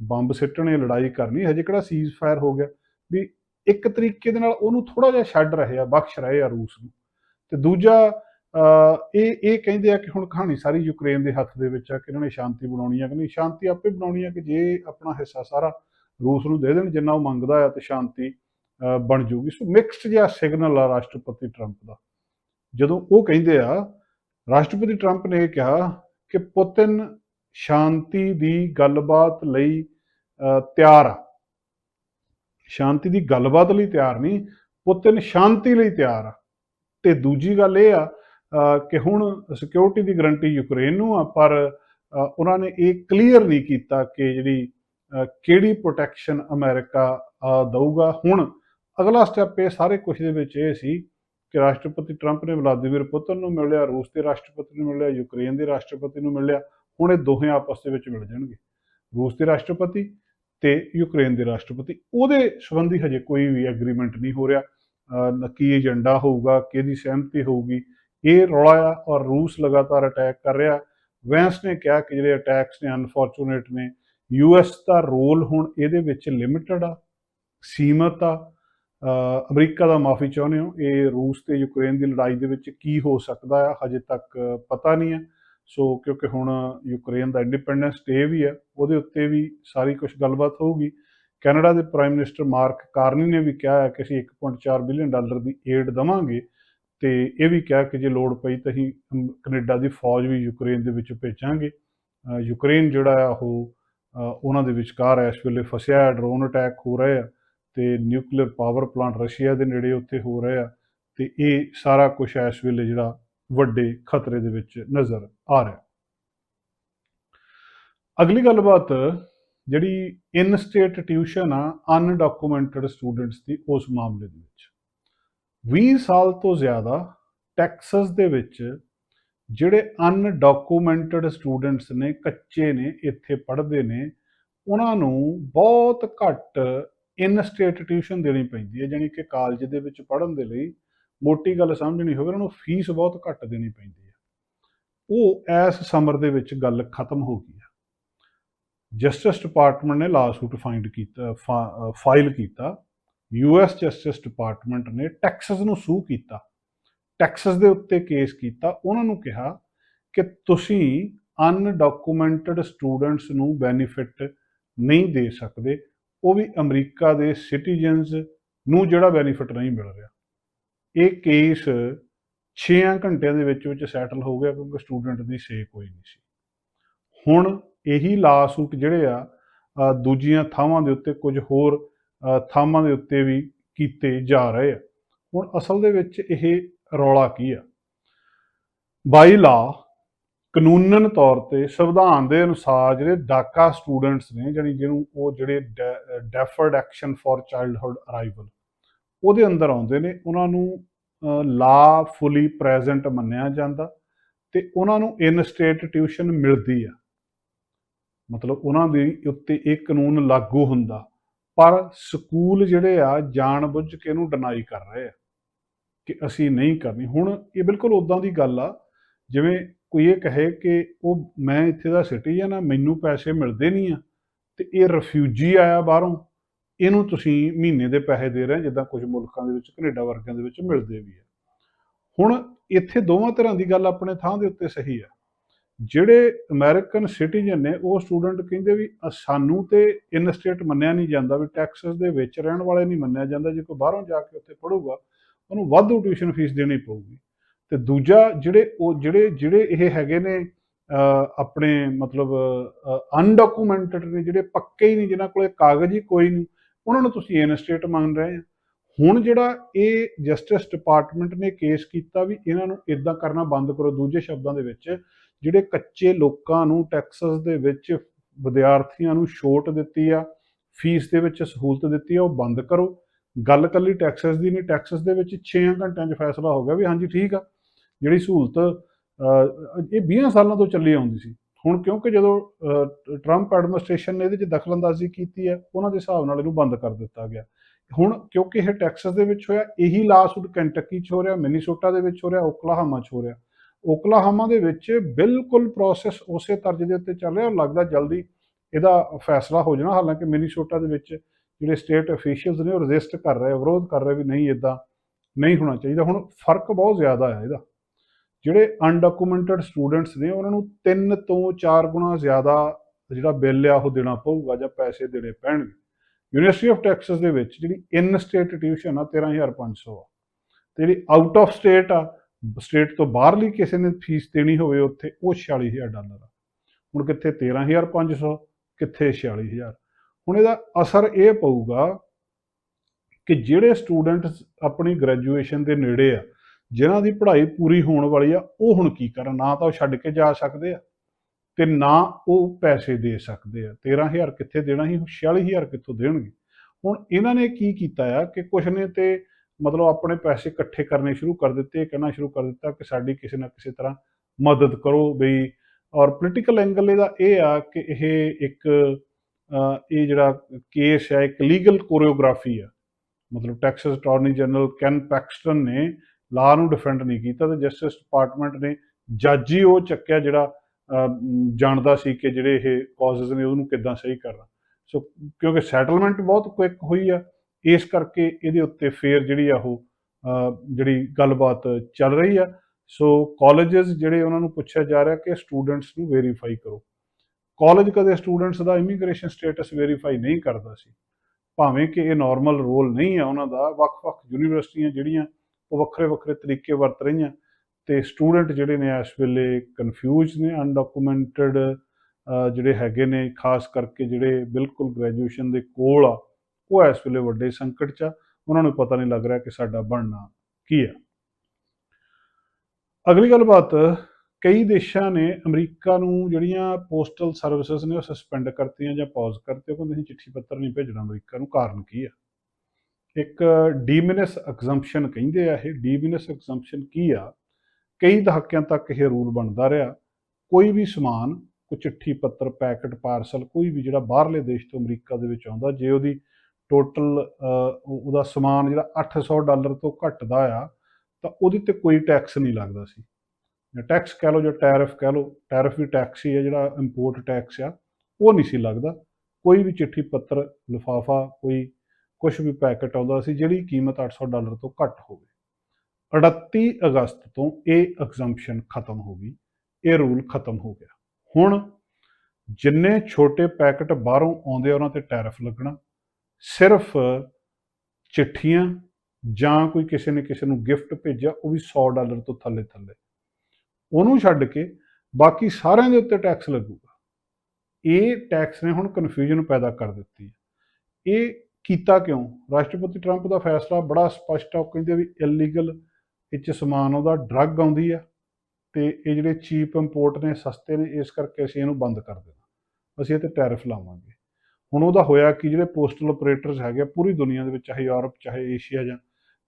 ਬੰਬ ਸਿੱਟਣੇ, ਲੜਾਈ ਕਰਨੀ, ਹਜੇ ਕਿਹੜਾ ਸੀਜ਼ ਫਾਇਰ ਹੋ ਗਿਆ। ਵੀ ਇੱਕ ਤਰੀਕੇ ਦੇ ਨਾਲ ਉਹਨੂੰ ਥੋੜਾ ਜਿਹਾ ਛੱਡ ਰਹੇ ਆ, ਬਖਸ਼ ਰਹੇ ਆ ਰੂਸ ਨੂੰ। ਤੇ ਦੂਜਾ ਅ, ਇਹ ਇਹ ਕਹਿੰਦੇ ਆ ਕਿ ਹੁਣ ਕਹਾਣੀ ਸਾਰੀ ਯੂਕਰੇਨ ਦੇ ਹੱਥ ਦੇ ਵਿੱਚ ਆ ਕਿ ਇਹਨਾਂ ਨੇ ਸ਼ਾਂਤੀ ਬਣਾਉਣੀ ਆ ਕਿ ਨਹੀਂ? ਸ਼ਾਂਤੀ ਆਪੇ ਬਣਾਉਣੀ ਆ ਕਿ ਜੇ ਆਪਣਾ ਹਿੱਸਾ ਸਾਰਾ ਰੂਸ ਨੂੰ ਦੇ ਦੇਣ ਜਿੰਨਾ ਉਹ ਮੰਗਦਾ ਆ ਤੇ ਸ਼ਾਂਤੀ ਅ, ਬਣ ਜੂਗੀ ਸੋ ਮਿਕਸਡ ਜਿਹਾ ਸਿਗਨਲ ਆ ਰਾਸ਼ਟਰਪਤੀ ਟਰੰਪ ਦਾ। ਜਦੋਂ ਉਹ ਕਹਿੰਦੇ ਆ ਰਾਸ਼ਟਰਪਤੀ ਟਰੰਪ ਨੇ ਇਹ ਕਿਹਾ ਕਿ ਪੁਤਿਨ ਸ਼ਾਂਤੀ ਦੀ ਗੱਲਬਾਤ ਲਈ ਅ, ਤਿਆਰ ਆ। ਸ਼ਾਂਤੀ ਦੀ ਗੱਲਬਾਤ ਲਈ ਤਿਆਰ ਨਹੀਂ ਪੁਤਿਨ ਸ਼ਾਂਤੀ ਲਈ ਤਿਆਰ ਆ। ਤੇ ਦੂਜੀ ਗੱਲ ਇਹ ਆ ਕਿ ਹੁਣ ਸਿਕਿਉਰਿਟੀ ਦੀ ਗਰੰਟੀ ਯੂਕਰੇਨ ਨੂੰ ਆ ਪਰ ਉਹਨਾਂ ਨੇ ਇਹ ਕਲੀਅਰ ਨਹੀਂ ਕੀਤਾ ਕਿ ਜਿਹੜੀ ਕਿਹੜੀ ਪ੍ਰੋਟੈਕਸ਼ਨ ਅਮਰੀਕਾ ਅ, ਦਊਗਾ। ਹੁਣ ਅਗਲਾ ਸਟੈਪ ਇਹ ਸਾਰੇ ਕੁਝ ਦੇ ਵਿੱਚ ਇਹ ਸੀ ਕਿ ਰਾਸ਼ਟਰਪਤੀ ਟਰੰਪ ਨੇ ਵਲਾਦੀਮੀਰ ਪੁਤਿਨ ਨੂੰ ਮਿਲਿਆ ਰੂਸ ਦੇ ਰਾਸ਼ਟਰਪਤੀ ਨੂੰ ਮਿਲਿਆ ਯੂਕਰੇਨ ਦੇ ਰਾਸ਼ਟਰਪਤੀ ਨੂੰ ਮਿਲਿਆ ਹੁਣ ਇਹ ਦੋਹੇ ਆਪਸ ਦੇ ਵਿੱਚ ਮਿਲ ਜਾਣਗੇ। ਰੂਸ ਦੇ ਰਾਸ਼ਟਰਪਤੀ ਤੇ ਯੂਕਰੇਨ ਦੇ ਰਾਸ਼ਟਰਪਤੀ। ਉਹਦੇ ਸੰਬੰਧੀ ਹਜੇ ਕੋਈ ਵੀ ਐਗਰੀਮੈਂਟ ਨਹੀਂ ਹੋ ਰਿਹਾ। ਕੀ ਏਜੰਡਾ ਹੋਊਗਾ, ਕਿਹਦੀ ਸਹਿਮਤੀ ਹੋਊਗੀ, ਇਹ ਰੌਲਾ ਆ ਔਰ ਰੂਸ ਲਗਾਤਾਰ ਅਟੈਕ ਕਰ ਰਿਹਾ। ਵੈਂਸ ਨੇ ਕਿਹਾ ਕਿ ਜਿਹੜੇ ਅਟੈਕਸ ਨੇ ਅਨਫੋਰਚੂਨੇਟ ਨੇ ਯੂਐਸ ਦਾ ਰੋਲ ਹੁਣ ਇਹਦੇ ਵਿੱਚ ਲਿਮਿਟਡ ਆ, ਸੀਮਤ ਆ। ਅਮਰੀਕਾ ਦਾ ਮਾਫੀ ਚਾਹੁੰਦੇ ਹੋ, ਇਹ ਰੂਸ ਤੇ ਯੂਕਰੇਨ ਦੀ ਲੜਾਈ ਦੇ ਵਿੱਚ ਕੀ ਹੋ ਸਕਦਾ ਆ, ਹਜੇ ਤੱਕ ਪਤਾ ਨਹੀਂ ਹੈ ਸੋ ਕਿਉਂਕਿ ਹੁਣ ਯੂਕਰੇਨ ਦਾ ਇੰਡੀਪੈਂਡੈਂਸ ਡੇ ਵੀ ਹੈ ਉਹਦੇ ਉੱਤੇ ਵੀ ਸਾਰੀ ਕੁਝ ਗੱਲਬਾਤ ਹੋਊਗੀ। ਕੈਨੇਡਾ ਦੇ ਪ੍ਰਾਈਮ ਮਿਨਿਸਟਰ ਮਾਰਕ ਕਾਰਨੀ ਨੇ ਵੀ ਕਿਹਾ ਹੈ ਕਿ ਅਸੀਂ 1.4 ਬਿਲੀਅਨ ਡਾਲਰ ਦੀ ਏਡ ਦਵਾਂਗੇ ਤੇ ਇਹ ਵੀ ਕਿਹਾ ਕਿ ਜੇ ਲੋੜ ਪਈ ਤਾਂ ਅਸੀਂ ਅਮ, ਕੈਨੇਡਾ ਦੀ ਫੌਜ ਵੀ ਯੂਕਰੇਨ ਦੇ ਵਿੱਚ ਭੇਜਾਂਗੇ। ਯੂਕਰੇਨ ਜਿਹੜਾ ਆ ਉਹ ਉਹਨਾਂ ਦੇ ਵਿਚਕਾਰ ਇਸ ਵੇਲੇ ਫਸਿਆ ਹੈ ਡਰੋਨ ਅਟੈਕ ਹੋ ਰਹੇ ਆ ਤੇ ਨਿਊਕਲੀਅਰ ਪਾਵਰ ਪਲਾਂਟ ਰਸ਼ੀਆ ਦੇ ਨੇੜੇ ਉੱਤੇ ਹੋ ਰਹੇ ਆ ਤੇ ਇਹ ਸਾਰਾ ਕੁਝ ਇਸ ਵੇਲੇ ਜਿਹੜਾ ਵੱਡੇ ਖਤਰੇ ਦੇ ਵਿੱਚ ਨਜ਼ਰ ਆ ਰਿਹਾ। ਅਗਲੀ ਗੱਲਬਾਤ ਜਿਹੜੀ ਇਨ ਸਟੇਟ ਟਿਊਸ਼ਨ ਆ ਅਨਡਾਕੂਮੈਂਟਡ ਸਟੂਡੈਂਟਸ ਦੀ, ਉਸ ਮਾਮਲੇ ਦੇ ਵਿੱਚ। 20 ਸਾਲ ਤੋਂ ਜ਼ਿਆਦਾ ਟੈਕਸਸ ਦੇ ਵਿੱਚ ਜਿਹੜੇ ਅਨਡਾਕੂਮੈਂਟਡ ਸਟੂਡੈਂਟਸ ਨੇ, ਕੱਚੇ ਨੇ, ਇੱਥੇ ਪੜ੍ਹਦੇ ਨੇ, ਉਹਨਾਂ ਨੂੰ ਬਹੁਤ ਘੱਟ ਇਨ ਸਟੇਟ ਟਿਊਸ਼ਨ ਦੇਣੀ ਪੈਂਦੀ ਹੈ। ਜਾਣੀ ਕਿ ਕਾਲਜ ਦੇ ਵਿੱਚ ਪੜ੍ਹਨ ਦੇ ਲਈ ਮੋਟੀ ਗੱਲ ਸਮਝਣੀ ਹੋਵੇ, ਉਹਨਾਂ ਨੂੰ ਫੀਸ ਬਹੁਤ ਘੱਟ ਦੇਣੀ ਪੈਂਦੀ ਹੈ। ਉਹ ਇਸ ਸਮਰ ਦੇ ਵਿੱਚ ਗੱਲ ਖਤਮ ਹੋ ਗਈ ਹੈ। ਜਸਟਿਸ ਡਿਪਾਰਟਮੈਂਟ ਨੇ ਲਾਸੂਟ ਫਾਈਂਡ ਕੀਤਾ ਫਾਈਲ ਕੀਤਾ। ਯੂਐਸ ਜਸਟਿਸ ਡਿਪਾਰਟਮੈਂਟ ਨੇ ਟੈਕਸਸ ਨੂੰ ਸੂ ਕੀਤਾ। ਟੈਕਸਸ ਦੇ ਉੱਤੇ ਕੇਸ ਕੀਤਾ। ਉਹਨਾਂ ਨੂੰ ਕਿਹਾ ਕਿ ਤੁਸੀਂ ਅਨਡਾਕੂਮੈਂਟਡ ਸਟੂਡੈਂਟਸ ਨੂੰ ਬੈਨੀਫਿਟ ਨਹੀਂ ਦੇ ਸਕਦੇ। ਉਹ ਵੀ ਅਮਰੀਕਾ ਦੇ ਸਿਟੀਜ਼ਨਸ ਨੂੰ ਜਿਹੜਾ ਬੈਨੀਫਿਟ ਨਹੀਂ ਮਿਲ ਰਿਹਾ। ਇਹ ਕੇਸ 6 ਘੰਟਿਆਂ ਦੇ ਵਿੱਚ ਵਿੱਚ ਸੈਟਲ ਹੋ ਗਿਆ ਕਿਉਂਕਿ ਸਟੂਡੈਂਟ ਦੀ ਸੇ ਕੋਈ ਨਹੀਂ ਸੀ। ਹੁਣ ਇਹੀ ਲਾ ਸੂਟ ਜਿਹੜੇ ਆ ਦੂਜੀਆਂ ਥਾਵਾਂ ਦੇ ਉੱਤੇ ਕੁਝ ਹੋਰ ਥਾਵਾਂ ਦੇ ਉੱਤੇ ਵੀ ਕੀਤੇ ਜਾ ਰਹੇ ਆ। ਹੁਣ ਅਸਲ ਦੇ ਵਿੱਚ ਇਹ ਰੌਲਾ ਕੀ ਆ? ਬਾਈ ਲਾ ਕਾਨੂੰਨਨ ਤੌਰ ਤੇ ਸੰਵਿਧਾਨ ਦੇ ਅਨੁਸਾਰ ਜਿਹੜੇ ਡਾਕਾ ਸਟੂਡੈਂਟਸ ਨੇ ਜਾਨੀ ਜਿਹਨੂੰ ਉਹ ਜਿਹੜੇ deferred action for childhood arrival ਉਹਦੇ ਅੰਦਰ ਆਉਂਦੇ ਨੇ, ਉਹਨਾਂ ਨੂੰ ਲਾ ਫੁਲੀ ਪ੍ਰੈਜ਼ੈਂਟ ਮੰਨਿਆ ਜਾਂਦਾ ਤੇ ਉਹਨਾਂ ਨੂੰ ਇਨ ਸਟੇਟ ਟਿਊਸ਼ਨ ਮਿਲਦੀ ਆ। ਮਤਲਬ ਉਹਨਾਂ ਦੇ ਉੱਤੇ ਇਹ ਕਾਨੂੰਨ ਲਾਗੂ ਹੁੰਦਾ, ਪਰ ਸਕੂਲ ਜਿਹੜੇ ਆ ਜਾਣਬੁੱਝ ਕੇ ਇਹਨੂੰ ਡਿਨਾਈ ਕਰ ਰਹੇ ਆ ਕਿ ਅਸੀਂ ਨਹੀਂ ਕਰਨੀ। ਹੁਣ ਇਹ ਬਿਲਕੁਲ ਉਦਾਂ ਦੀ ਗੱਲ ਆ, ਜਿਵੇਂ ਕੋਈ ਇਹ ਕਹੇ ਕਿ ਉਹ ਮੈਂ ਇੱਥੇ ਦਾ ਸਿਟੀਜ਼ਨ ਆ, ਮੈਨੂੰ ਪੈਸੇ ਮਿਲਦੇ ਨਹੀਂ ਆ, ਤੇ ਇਹ ਰਿਫਿਊਜੀ ਆਇਆ ਬਾਹਰੋਂ, ਇਹਨੂੰ ਤੁਸੀਂ ਮਹੀਨੇ ਦੇ ਪੈਸੇ ਦੇ ਰਹੇ ਜਿੱਦਾਂ ਕੁਝ ਮੁਲਕਾਂ ਦੇ ਵਿੱਚ, ਕੈਨੇਡਾ ਵਰਗਾਂ ਦੇ ਵਿੱਚ ਮਿਲਦੇ ਵੀ ਆ। ਹੁਣ ਇੱਥੇ ਦੋਵਾਂ ਤਰ੍ਹਾਂ ਦੀ ਗੱਲ ਆਪਣੇ ਥਾਂ ਦੇ ਉੱਤੇ ਸਹੀ ਆ। ਜਿਹੜੇ ਅਮਰੀਕਨ ਸਿਟੀਜ਼ਨ ਨੇ, ਉਹ ਸਟੂਡੈਂਟ ਕਹਿੰਦੇ ਵੀ ਸਾਨੂੰ ਤੇ ਇਨ ਸਟੇਟ ਮੰਨਿਆ ਨਹੀਂ ਜਾਂਦਾ ਵੀ ਟੈਕਸਸ ਦੇ ਵਿੱਚ ਰਹਿਣ ਵਾਲੇ ਨਹੀਂ ਮੰਨਿਆ ਜਾਂਦਾ, ਜੇ ਕੋਈ ਬਾਹਰੋਂ ਜਾ ਕੇ ਉੱਥੇ ਪੜੂਗਾ ਉਹਨੂੰ ਵਾਧੂ ਟਿਊਸ਼ਨ ਫੀਸ ਦੇਣੀ ਪਊਗੀ। ਤੇ ਦੂਜਾ ਜਿਹੜੇ ਉਹ, ਜਿਹੜੇ ਜਿਹੜੇ ਇਹ ਹੈਗੇ ਨੇ ਆਪਣੇ ਮਤਲਬ ਅਨਡਾਕੂਮੈਂਟਡ ਨੇ, ਜਿਹੜੇ ਪੱਕੇ ਹੀ ਨਹੀਂ ਜਿਨ੍ਹਾਂ ਕੋਲੇ ਕਾਗਜ਼ ਹੀ ਕੋਈ ਨਹੀਂ, ਉਹਨਾਂ ਨੂੰ ਤੁਸੀਂ ਇਨ ਸਟੇਟ ਮੰਨ ਰਹੇ ਆ। ਹੁਣ ਜਿਹੜਾ ਇਹ ਜਸਟਿਸ ਡਿਪਾਰਟਮੈਂਟ ਨੇ ਕੇਸ ਕੀਤਾ ਵੀ ਇਹਨਾਂ ਨੂੰ ਇਦਾਂ ਕਰਨਾ ਬੰਦ ਕਰੋ, ਦੂਜੇ ਸ਼ਬਦਾਂ ਦੇ ਵਿੱਚ ਜਿਹੜੇ ਕੱਚੇ ਲੋਕਾਂ ਨੂੰ ਟੈਕਸਸ ਦੇ ਵਿੱਚ ਵਿਦਿਆਰਥੀਆਂ ਨੂੰ ਛੋਟ ਦਿੱਤੀ ਆ, ਫੀਸ ਦੇ ਵਿੱਚ ਸਹੂਲਤ ਦਿੱਤੀ ਆ, ਉਹ ਬੰਦ ਕਰੋ। ਗੱਲ ਕੱਲੀ ਟੈਕਸਸ ਦੀ ਨਹੀਂ, ਟੈਕਸਸ ਦੇ ਵਿੱਚ 6 ਘੰਟਿਆਂ 'ਚ ਫੈਸਲਾ ਹੋ ਗਿਆ ਵੀ ਹਾਂਜੀ ਠੀਕ ਆ, ਜਿਹੜੀ ਸਹੂਲਤ ਇਹ 20 ਸਾਲਾਂ ਤੋਂ ਚੱਲੀ ਆਉਂਦੀ ਸੀ। ਹੁਣ ਕਿਉਂਕਿ ਜਦੋਂ ਟਰੰਪ ਐਡਮਿਨਿਸਟ੍ਰੇਸ਼ਨ ਨੇ ਇਹਦੇ 'ਚ ਦਖਲਅੰਦਾਜ਼ੀ ਕੀਤੀ ਹੈ ਉਹਨਾਂ ਦੇ ਹਿਸਾਬ ਨਾਲ ਇਹਨੂੰ ਬੰਦ ਕਰ ਦਿੱਤਾ ਗਿਆ। ਹੁਣ ਕਿਉਂਕਿ ਇਹ ਟੈਕਸਸ ਦੇ ਵਿੱਚ ਹੋਇਆ, ਇਹੀ ਲਾਸੂਟ ਕੈਂਟਕੀ 'ਚ ਹੋ ਰਿਹਾ ਮਿਨੀਸੋਟਾ ਦੇ ਵਿੱਚ ਹੋ ਰਿਹਾ ਓਕਲਾਹਾਮਾ 'ਚ ਹੋ ਰਿਹਾ। ਓਕਲਾਹਾਮਾ ਦੇ ਵਿੱਚ ਬਿਲਕੁਲ ਪ੍ਰੋਸੈਸ ਉਸੇ ਤਰਜ ਦੇ ਉੱਤੇ ਚੱਲ ਰਿਹਾ ਔਰ ਲੱਗਦਾ ਜਲਦੀ ਇਹਦਾ ਫੈਸਲਾ ਹੋ ਜਾਣਾ। ਹਾਲਾਂਕਿ ਮਿਨੀਸੋਟਾ ਦੇ ਵਿੱਚ ਜਿਹੜੇ ਸਟੇਟ ਅਫੀਸ਼ੀਅਲਸ ਨੇ ਉਹ ਰਜਿਸਟ ਕਰ ਰਹੇ, ਵਿਰੋਧ ਕਰ ਰਹੇ ਵੀ ਨਹੀਂ ਇਦਾਂ ਨਹੀਂ ਹੋਣਾ ਚਾਹੀਦਾ। ਹੁਣ ਫ਼ਰਕ ਬਹੁਤ ਜ਼ਿਆਦਾ ਹੈ ਇਹਦਾ। ਜਿਹੜੇ ਅਨਡਾਕੂਮੈਂਟਡ ਸਟੂਡੈਂਟਸ ਨੇ ਉਹਨਾਂ ਨੂੰ 3 ਤੋਂ 4 ਗੁਣਾ ਜ਼ਿਆਦਾ ਜਿਹੜਾ ਬਿੱਲ ਆ ਉਹ ਦੇਣਾ ਪਊਗਾ ਜਾਂ ਪੈਸੇ ਦੇਣੇ ਪੈਣਗੇ। ਯੂਨੀਵਰਸਿਟੀ ਆਫ ਟੈਕਸਸ ਦੇ ਵਿੱਚ ਜਿਹੜੀ ਇਨ ਸਟੇਟ ਟਿਊਸ਼ਨ ਆ 13500 ਆ। ਤੇ ਜਿਹੜੀ ਆਊਟ ਆਫ ਸਟੇਟ ਆ ਸਟੇਟ ਤੋਂ ਬਾਹਰਲੀ ਕਿਸੇ ਨੇ ਫੀਸ ਦੇਣੀ ਹੋਵੇ ਉੱਥੇ, ਉਹ 46000 ਡਾਲਰ ਆ। ਹੁਣ ਕਿੱਥੇ 13500 ਕਿੱਥੇ 46000 ਹੁਣ ਇਹਦਾ ਅਸਰ ਇਹ ਪਊਗਾ ਕਿ ਜਿਹੜੇ ਸਟੂਡੈਂਟਸ ਆਪਣੀ ਗ੍ਰੈਜੂਏਸ਼ਨ ਦੇ ਨੇੜੇ ਆ, ਜਿਨ੍ਹਾਂ ਦੀ ਪੜ੍ਹਾਈ ਪੂਰੀ ਹੋਣ ਵਾਲੀ ਆ, ਉਹ ਹੁਣ ਕੀ ਕਰਨ? ਨਾ ਤਾਂ ਉਹ ਛੱਡ ਕੇ ਜਾ ਸਕਦੇ ਆ ਤੇ ਨਾ ਉਹ ਪੈਸੇ ਦੇ ਸਕਦੇ ਆ। 13000 ਕਿੱਥੇ ਦੇਣਾ ਸੀ? 46000 ਕਿੱਥੋਂ ਦੇਣਗੇ? ਹੁਣ ਇਹਨਾਂ ਨੇ ਕੀ ਕੀਤਾ ਆ ਕਿ ਕੁਝ ਨੇ ਤੇ ਮਤਲਬ ਆਪਣੇ ਪੈਸੇ ਇਕੱਠੇ ਕਰਨੇ ਸ਼ੁਰੂ ਕਰ ਦਿੱਤੇ, ਕਹਿਣਾ ਸ਼ੁਰੂ ਕਰ ਦਿੱਤਾ ਕਿ ਸਾਡੀ ਕਿਸੇ ਨਾ ਕਿਸੇ ਤਰ੍ਹਾਂ ਮਦਦ ਕਰੋ ਬਈ। ਔਰ ਪੋਲੀਟੀਕਲ ਐਂਗਲ ਇਹਦਾ ਇਹ ਆ ਕਿ ਇਹ ਇੱਕ ਇਹ ਜਿਹੜਾ ਕੇਸ ਹੈ, ਇੱਕ ਲੀਗਲ ਕੋਰੀਓਗ੍ਰਾਫੀ ਆ। ਮਤਲਬ Texas attorney general Ken Paxton ਨੇ ਲਾ ਨੂੰ ਡਿਫੈਂਡ ਨਹੀਂ ਕੀਤਾ ਤੇ ਜਸਟਿਸ ਡਿਪਾਰਟਮੈਂਟ ਨੇ ਜੱਜ ਹੀ ਉਹ ਚੱਕਿਆ ਜਿਹੜਾ ਜਾਣਦਾ ਸੀ ਕਿ ਜਿਹੜੇ ਇਹ ਕਾਜ਼ਸ ਨੇ ਉਹਨੂੰ ਕਿੱਦਾਂ ਸਹੀ ਕਰਨਾ। ਸੋ ਕਿਉਂਕਿ ਸੈਟਲਮੈਂਟ ਬਹੁਤ ਕੁਇਕ ਹੋਈ ਆ ਇਸ ਕਰਕੇ ਇਹਦੇ ਉੱਤੇ ਫੇਰ ਜਿਹੜੀ ਆ ਉਹ ਜਿਹੜੀ ਗੱਲਬਾਤ ਚੱਲ ਰਹੀ ਆ। ਸੋ ਕਾਲਜਸ ਜਿਹੜੇ ਉਹਨਾਂ ਨੂੰ ਪੁੱਛਿਆ ਜਾ ਰਿਹਾ ਕਿ ਸਟੂਡੈਂਟਸ ਨੂੰ ਵੈਰੀਫਾਈ ਕਰੋ। ਕਾਲਜ ਕਦੇ ਸਟੂਡੈਂਟਸ ਦਾ ਇਮੀਗ੍ਰੇਸ਼ਨ ਸਟੇਟਸ ਵੈਰੀਫਾਈ ਨਹੀਂ ਕਰਦਾ ਸੀ। ਭਾਵੇਂ ਕਿ ਇਹ ਨਾਰਮਲ ਰੋਲ ਨਹੀਂ ਆ ਉਹਨਾਂ ਦਾ, ਵੱਖ-ਵੱਖ ਯੂਨੀਵਰਸਿਟੀਆਂ ਜਿਹੜੀਆਂ ਉਹ ਵੱਖਰੇ-ਵੱਖਰੇ ਤਰੀਕੇ ਵਰਤ ਰਹੀਆਂ। ਤੇ ਸਟੂਡੈਂਟ ਜਿਹੜੇ ਨੇ ਇਸ ਵੇਲੇ ਕਨਫਿਊਜ਼ ਨੇ ਅਨਡਾਕੂਮੈਂਟਡ ਜਿਹੜੇ ਹੈਗੇ ਨੇ, ਖਾਸ ਕਰਕੇ ਜਿਹੜੇ ਬਿਲਕੁਲ ਗ੍ਰੈਜੂਏਸ਼ਨ ਦੇ ਕੋਲ ਆ ਉਹ ਇਸ ਵੇਲੇ ਵੱਡੇ ਸੰਕਟ 'ਚ ਆ। ਉਹਨਾਂ ਨੂੰ ਪਤਾ ਨਹੀਂ ਲੱਗ ਰਿਹਾ ਕਿ ਸਾਡਾ ਬਣਨਾ ਕੀ ਆ। ਅਗਲੀ ਗੱਲ ਬਾਤ ਕਈ ਦੇਸ਼ਾਂ ਨੇ ਅਮਰੀਕਾ ਨੂੰ ਜਿਹੜੀਆਂ ਪੋਸਟਲ ਸਰਵਿਸਿਜ਼ ਨੇ ਉਹ ਸਸਪੈਂਡ ਕਰਤੀਆਂ ਜਾਂ ਪਾਜ਼ ਕਰਤੇ, ਉਹ ਕਹਿੰਦੇ ਅਸੀਂ ਚਿੱਠੀ ਪੱਤਰ ਨਹੀਂ ਭੇਜਣਾ ਅਮਰੀਕਾ ਨੂੰ, ਕਾਰਨ ਕੀ ਆ? ਇੱਕ ਡੀਮਿਨਸ ਐਗਜ਼ੰਪਸ਼ਨ ਕਹਿੰਦੇ ਆ ਇਹ। ਡੀਮਿਨਸ ਐਗਜ਼ੰਪਸ਼ਨ ਕੀ ਆ? ਕਈ ਦਹਾਕਿਆਂ ਤੱਕ ਇਹ ਰੂਲ ਬਣਦਾ ਰਿਹਾ। ਕੋਈ ਵੀ ਸਮਾਨ, ਕੋਈ ਚਿੱਠੀ ਪੱਤਰ, ਪੈਕਟ ਪਾਰਸਲ ਕੋਈ ਵੀ ਜਿਹੜਾ ਬਾਹਰਲੇ ਦੇਸ਼ ਤੋਂ ਅਮਰੀਕਾ ਦੇ ਵਿੱਚ ਆਉਂਦਾ, ਜੇ ਉਹਦੀ ਟੋਟਲ ਉਹਦਾ ਸਮਾਨ ਜਿਹੜਾ 800 ਡਾਲਰ ਤੋਂ ਘੱਟ ਦਾ ਆ, ਤਾਂ ਉਹਦੇ ਤੇ ਕੋਈ ਟੈਕਸ ਨਹੀਂ ਲੱਗਦਾ ਸੀ। ਜਾਂ ਟੈਕਸ ਕਹਿ ਲਓ ਜਾਂ ਟੈਰਿਫ ਕਹਿ ਲਓ ਟੈਰਿਫ ਵੀ ਟੈਕਸ ਹੀ ਹੈ ਜਿਹੜਾ ਇੰਪੋਰਟ ਟੈਕਸ ਆ, ਉਹ ਨਹੀਂ ਸੀ ਲੱਗਦਾ। ਕੋਈ ਵੀ ਚਿੱਠੀ ਪੱਤਰ, ਲਿਫਾਫਾ, ਕੋਈ ਕੁਝ ਵੀ ਪੈਕਟ ਆਉਂਦਾ ਸੀ, ਜਿਹੜੀ ਕੀਮਤ 800 ਡਾਲਰ ਤੋਂ ਘੱਟ ਹੋਵੇ। 38 ਅਗਸਤ ਤੋਂ ਇਹ ਐਗਜ਼ੰਪਸ਼ਨ ਖਤਮ ਹੋ ਗਈ, ਇਹ ਰੂਲ ਖਤਮ ਹੋ ਗਿਆ। ਹੁਣ ਜਿੰਨੇ ਛੋਟੇ ਪੈਕੇਟ ਬਾਹਰੋਂ ਆਉਂਦੇ ਆ, ਉਹਨਾਂ ਤੇ ਟੈਰਿਫ ਲੱਗਣਾ। ਸਿਰਫ ਚਿੱਠੀਆਂ ਜਾਂ ਕੋਈ ਕਿਸੇ ਨੇ ਕਿਸੇ ਨੂੰ ਗਿਫਟ ਭੇਜਿਆ, ਉਹ ਵੀ 100 ਡਾਲਰ ਤੋਂ ਥੱਲੇ ਥੱਲੇ। ਉਹਨੂੰ ਛੱਡ ਕੇ ਬਾਕੀ ਸਾਰਿਆਂ ਦੇ ਉੱਤੇ ਟੈਕਸ ਲੱਗੂਗਾ। ਇਹ ਟੈਕਸ ਨੇ ਹੁਣ ਕਨਫਿਊਜ਼ਨ ਪੈਦਾ ਕਰ ਦਿੱਤੀ ਹੈ। ਇਹ ਕੀਤਾ ਕਿਉਂ? ਰਾਸ਼ਟਰਪਤੀ ਟਰੰਪ ਦਾ ਫੈਸਲਾ ਬੜਾ ਸਪਸ਼ਟ ਆ, ਉਹ ਕਹਿੰਦੇ ਵੀ ਇਲੀਗਲ ਵਿੱਚ ਸਮਾਨ ਆਉਂਦਾ ਡਰੱਗ ਆਉਂਦੀ ਆ ਤੇ ਇਹ ਜਿਹੜੇ ਚੀਪ ਇੰਪੋਰਟ ਨੇ, ਸਸਤੇ ਨੇ, ਇਸ ਕਰਕੇ ਅਸੀਂ ਇਹਨੂੰ ਬੰਦ ਕਰ ਦੇਣਾ। ਅਸੀਂ ਇਹ ਤੇ ਟੈਰਿਫ ਲਾਵਾਂਗੇ। ਹੁਣ ਉਹਦਾ ਹੋਇਆ ਕਿ ਜਿਹੜੇ ਪੋਸਟਲ ਆਪਰੇਟਰਸ ਹੈਗੇ ਪੂਰੀ ਦੁਨੀਆ ਦੇ ਵਿੱਚ, ਚਾਹੇ ਯੂਰਪ, ਚਾਹੇ ਏਸ਼ੀਆ ਜਾਂ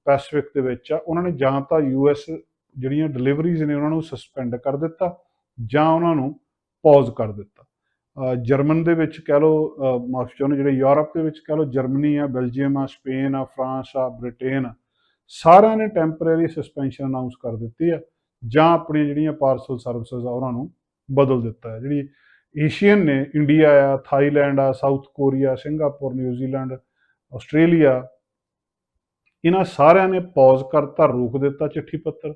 ਪੈਸੀਫਿਕ ਦੇ ਵਿੱਚ ਆ, ਉਹਨਾਂ ਨੇ ਜਾਂ ਤਾਂ ਯੂਐਸ ਜਿਹੜੀਆਂ ਡਿਲੀਵਰੀਜ਼ ਨੇ ਉਹਨਾਂ ਨੂੰ ਸਸਪੈਂਡ ਕਰ ਦਿੱਤਾ ਜਾਂ ਉਹਨਾਂ ਨੂੰ ਪੌਜ਼ ਕਰ ਦਿੱਤਾ। ਜਰਮਨ ਦੇ ਵਿੱਚ ਕਹਿ ਲਓ ਮਾਫ ਚਾਹੁੰਦੇ ਜਿਹੜੇ ਯੂਰਪ ਦੇ ਵਿੱਚ ਕਹਿ ਲਓ, ਜਰਮਨੀ ਆ, ਬੈਲਜੀਅਮ ਆ, ਸਪੇਨ ਆ, ਫਰਾਂਸ ਆ, ਬ੍ਰਿਟੇਨ ਆ, ਸਾਰਿਆਂ ਨੇ ਟੈਂਪਰੇਰੀ ਸਸਪੈਂਸ਼ਨ ਅਨਾਉਂਸ ਕਰ ਦਿੱਤੀ ਆ ਜਾਂ ਆਪਣੀਆਂ ਜਿਹੜੀਆਂ ਪਾਰਸਲ ਸਰਵਿਸਿਜ਼ ਆ, ਉਹਨਾਂ ਨੂੰ ਬਦਲ ਦਿੱਤਾ ਹੈ। ਜਿਹੜੀ ਏਸ਼ੀਅਨ ਨੇ ਇੰਡੀਆ ਆ ਥਾਈਲੈਂਡ ਆ South Korea Singapore New Zealand Australia ਇਹਨਾਂ ਸਾਰਿਆਂ ਨੇ ਪੌਜ਼ ਕਰਤਾ, ਰੋਕ ਦਿੱਤਾ ਚਿੱਠੀ ਪੱਤਰ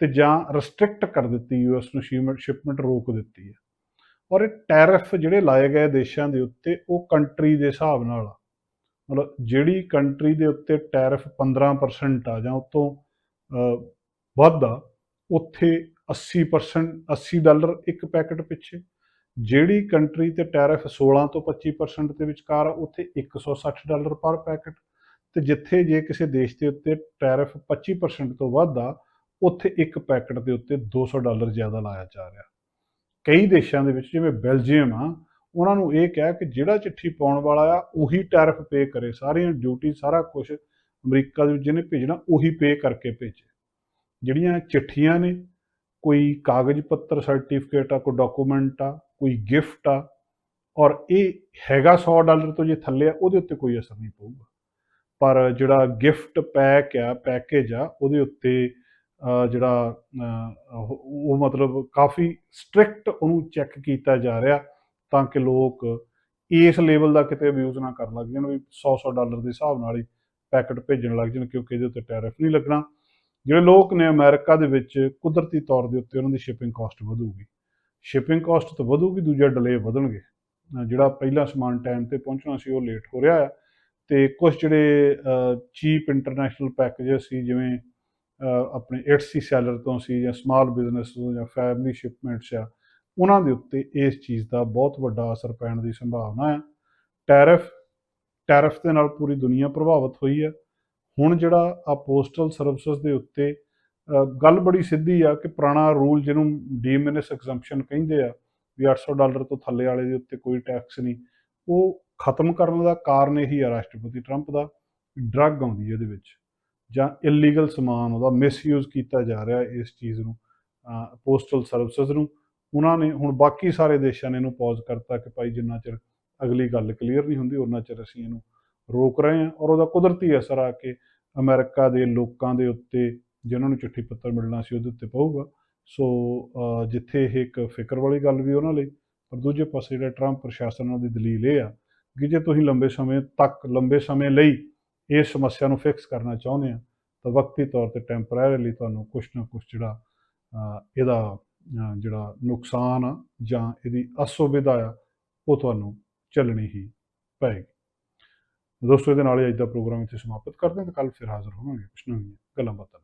ਤੇ ਜਾਂ ਰੈਸਟ੍ਰਿਕਟ ਕਰ ਦਿੱਤੀ ਯੂਐਸ ਨੂੰ ਸ਼ਿਪਮੈਂਟ ਸ਼ਿਪਮੈਂਟ ਰੋਕ ਦਿੱਤੀ ਹੈ ਔਰ ਇਹ ਟੈਰਿਫ ਜਿਹੜੇ ਲਾਏ ਗਏ ਦੇਸ਼ਾਂ ਦੇ ਉੱਤੇ, ਉਹ ਕੰਟਰੀ ਦੇ ਹਿਸਾਬ ਨਾਲ ਆ। ਮਤਲਬ ਜਿਹੜੀ ਕੰਟਰੀ ਦੇ ਉੱਤੇ ਟੈਰਿਫ 15% ਆ ਜਾਂ ਉਤੋਂ ਵੱਧ ਆ, ਉੱਥੇ 80% 80 ਡਾਲਰ ਇੱਕ ਪੈਕਟ ਪਿੱਛੇ। ਜਿਹੜੀ ਕੰਟਰੀ ਤੇ ਟੈਰਿਫ 16 ਤੋਂ 25% ਦੇ ਵਿਚਕਾਰ ਆ ਉੱਥੇ 160 ਡਾਲਰ ਪਰ ਪੈਕਟ, ਤੇ ਜਿੱਥੇ ਜੇ ਕਿਸੇ ਦੇਸ਼ ਦੇ ਉੱਤੇ ਟੈਰਿਫ 25% ਤੋਂ ਵੱਧ ਆ ਉੱਥੇ ਇੱਕ ਪੈਕਟ ਦੇ ਉੱਤੇ 200 ਡਾਲਰ ਜ਼ਿਆਦਾ ਲਾਇਆ ਜਾ ਰਿਹਾ। ਕਈ ਦੇਸ਼ਾਂ ਦੇ ਵਿੱਚ, ਜਿਵੇਂ ਬੈਲਜੀਅਮ ਆ, ਉਹਨਾਂ ਨੂੰ ਇਹ ਕਿਹਾ ਕਿ ਜਿਹੜਾ ਚਿੱਠੀ ਪਾਉਣ ਵਾਲਾ ਆ, ਉਹੀ ਟੈਰਿਫ ਪੇ ਕਰੇ। ਸਾਰੀਆਂ ਡਿਊਟੀ, ਸਾਰਾ ਕੁਝ ਅਮਰੀਕਾ ਦੇ ਵਿੱਚ ਜਿਹਨੇ ਭੇਜਣਾ, ਉਹੀ ਪੇ ਕਰਕੇ ਭੇਜੇ। ਜਿਹੜੀਆਂ ਚਿੱਠੀਆਂ ਨੇ, ਕੋਈ ਕਾਗਜ਼ ਪੱਤਰ, ਸਰਟੀਫਿਕੇਟ ਆ, ਕੋਈ ਡਾਕੂਮੈਂਟ ਆ ਕੋਈ ਗਿਫਟ ਆ, ਔਰ ਇਹ ਹੈਗਾ 100 ਡਾਲਰ ਤੋਂ ਜੇ ਥੱਲੇ ਆ, ਉਹਦੇ ਉੱਤੇ ਕੋਈ ਅਸਰ ਨਹੀਂ ਪਊਗਾ। ਪਰ ਜਿਹੜਾ ਗਿਫਟ ਪੈਕ ਆ ਪੈਕੇਜ ਆ, ਉਹਦੇ ਉੱਤੇ ਜਿਹੜਾ ਉਹ ਮਤਲਬ ਕਾਫੀ ਸਟ੍ਰਿਕਟ ਉਹਨੂੰ ਚੈੱਕ ਕੀਤਾ ਜਾ ਰਿਹਾ ਤਾਂ ਕਿ ਲੋਕ ਇਸ ਲੈਵਲ ਦਾ ਕਿਤੇ ਅਬਿਊਜ਼ ਨਾ ਕਰਨ ਲੱਗ ਜਾਣ ਵੀ 100-100 ਡਾਲਰ ਦੇ ਹਿਸਾਬ ਨਾਲ ਹੀ ਪੈਕਟ ਭੇਜਣ ਲੱਗ ਜਾਣ ਕਿਉਂਕਿ ਇਹਦੇ ਉੱਤੇ ਟੈਰਿਫ ਨਹੀਂ ਲੱਗਣਾ। ਜਿਹੜੇ ਲੋਕ ਨੇ ਅਮਰੀਕਾ ਦੇ ਵਿੱਚ ਕੁਦਰਤੀ ਤੌਰ ਦੇ ਉੱਤੇ ਉਹਨਾਂ ਦੀ ਸ਼ਿਪਿੰਗ ਕਾਸਟ ਵਧੂਗੀ। ਸ਼ਿਪਿੰਗ ਕਾਸਟ ਤਾਂ ਵਧੂਗੀ ਦੂਜਾ ਡਿਲੇ ਵਧਣਗੇ। ਜਿਹੜਾ ਪਹਿਲਾ ਸਮਾਨ ਟਾਈਮ ਤੇ ਪਹੁੰਚਣਾ ਸੀ ਉਹ ਲੇਟ ਹੋ ਰਿਹਾ ਆ। ਤੇ ਕੁਝ ਜਿਹੜੇ ਚੀਪ ਇੰਟਰਨੈਸ਼ਨਲ ਪੈਕੇजेस ਸੀ, ਜਿਵੇਂ ਆਪਣੇ ਏਟਸੀ ਸੈਲਰ ਤੋਂ ਸੀ ਜਾਂ ਸਮਾਲ ਬਿਜ਼ਨਸ ਤੋਂ ਜਾਂ ਫੈਮਿਲੀ ਸ਼ਿਪਮੈਂਟਸ ਆ, ਉਹਨਾਂ ਦੇ ਉੱਤੇ ਇਸ ਚੀਜ਼ ਦਾ ਬਹੁਤ ਵੱਡਾ ਅਸਰ ਪੈਣ ਦੀ ਸੰਭਾਵਨਾ ਹੈ ਟੈਰਿਫ ਟੈਰਿਫ ਦੇ ਨਾਲ ਪੂਰੀ ਦੁਨੀਆ ਪ੍ਰਭਾਵਿਤ ਹੋਈ ਹੈ ਹੁਣ ਜਿਹੜਾ ਆ ਪੋਸਟਲ ਸਰਵਿਸਿਜ਼ ਦੇ ਉੱਤੇ ਗੱਲ ਬੜੀ ਸਿੱਧੀ ਆ ਕਿ ਪੁਰਾਣਾ ਰੂਲ ਜਿਹਨੂੰ ਡੀਮਿਨਿਸ ਐਗਜ਼ੰਪਸ਼ਨ ਕਹਿੰਦੇ ਆ, ਵੀ 800 ਡਾਲਰ ਤੋਂ ਥੱਲੇ ਵਾਲੇ ਦੇ ਉੱਤੇ ਕੋਈ ਟੈਕਸ ਨਹੀਂ, ਉਹ ਖਤਮ ਕਰਨ ਦਾ ਕਾਰਨ ਇਹੀ ਆ ਰਾਸ਼ਟਰਪਤੀ ਟਰੰਪ ਦਾ ਡਰੱਗ ਆਉਂਦੀ ਇਹਦੇ ਵਿੱਚ, ਜਾਂ ਇਲੀਗਲ ਸਮਾਨ ਉਹਦਾ ਮਿਸਯੂਜ਼ ਕੀਤਾ ਜਾ ਰਿਹਾ ਇਸ ਚੀਜ਼ ਨੂੰ ਪੋਸਟਲ ਸਰਵਿਸਿਜ਼ ਨੂੰ, ਉਹਨਾਂ ਨੇ ਹੁਣ ਬਾਕੀ ਸਾਰੇ ਦੇਸ਼ਾਂ ਨੇ ਇਹਨੂੰ ਪੌਜ਼ ਕਰਤਾ ਕਿ ਭਾਈ ਜਿੰਨਾ ਚਿਰ ਅਗਲੀ ਗੱਲ ਕਲੀਅਰ ਨਹੀਂ ਹੁੰਦੀ, ਉਹਨਾਂ ਚਿਰ ਅਸੀਂ ਇਹਨੂੰ ਰੋਕ ਰਹੇ ਹਾਂ, ਔਰ ਉਹਦਾ ਕੁਦਰਤੀ ਅਸਰ ਆ ਕੇ ਅਮਰੀਕਾ ਦੇ ਲੋਕਾਂ ਦੇ ਉੱਤੇ ਜਿਨ੍ਹਾਂ ਨੂੰ ਚਿੱਠੀ ਪੱਤਰ ਮਿਲਣਾ ਸੀ ਉਹਦੇ ਉੱਤੇ ਪਊਗਾ। ਸੋ ਜਿੱਥੇ ਇਹ ਇੱਕ ਫਿਕਰ ਵਾਲੀ ਗੱਲ ਵੀ ਉਹਨਾਂ ਲਈ, ਪਰ ਦੂਜੇ ਪਾਸੇ ਜਿਹੜਾ ਟਰੰਪ ਪ੍ਰਸ਼ਾਸਨ ਉਹਨਾਂ ਦੀ ਦਲੀਲ ਇਹ ਆ ਕਿ ਜੇ ਤੁਸੀਂ ਲੰਬੇ ਸਮੇਂ ਤੱਕ, ਲੰਬੇ ਸਮੇਂ ਲਈ ਇਸ ਸਮੱਸਿਆ ਨੂੰ ਫਿਕਸ ਕਰਨਾ ਚਾਹੁੰਦੇ ਆ, ਤਾਂ ਵਕਤੀ ਤੌਰ ਤੇ ਟੈਂਪਰੇਰੀਲੀ ਤੁਹਾਨੂੰ ਕੁਝ ਨਾ ਕੁਝ ਜਿਹੜਾ ਇਹਦਾ ਜਿਹੜਾ ਨੁਕਸਾਨ ਆ ਜਾਂ ਇਹਦੀ ਅਸੁਵਿਧਾ ਆ, ਉਹ ਤੁਹਾਨੂੰ ਚੱਲਣੀ ਹੀ ਪਏਗੀ। ਦੋਸਤੋ, ਇਹਦੇ ਨਾਲ ਹੀ ਅੱਜ ਦਾ ਪ੍ਰੋਗਰਾਮ ਇੱਥੇ ਸਮਾਪਤ ਕਰਦੇ ਹਾਂ ਤੇ ਕੱਲ ਫਿਰ ਹਾਜ਼ਰ ਹੋਵਾਂਗੇ ਕੁਛ ਨਵੀਆਂ ਗੱਲਾਂ ਬਾਤਾਂ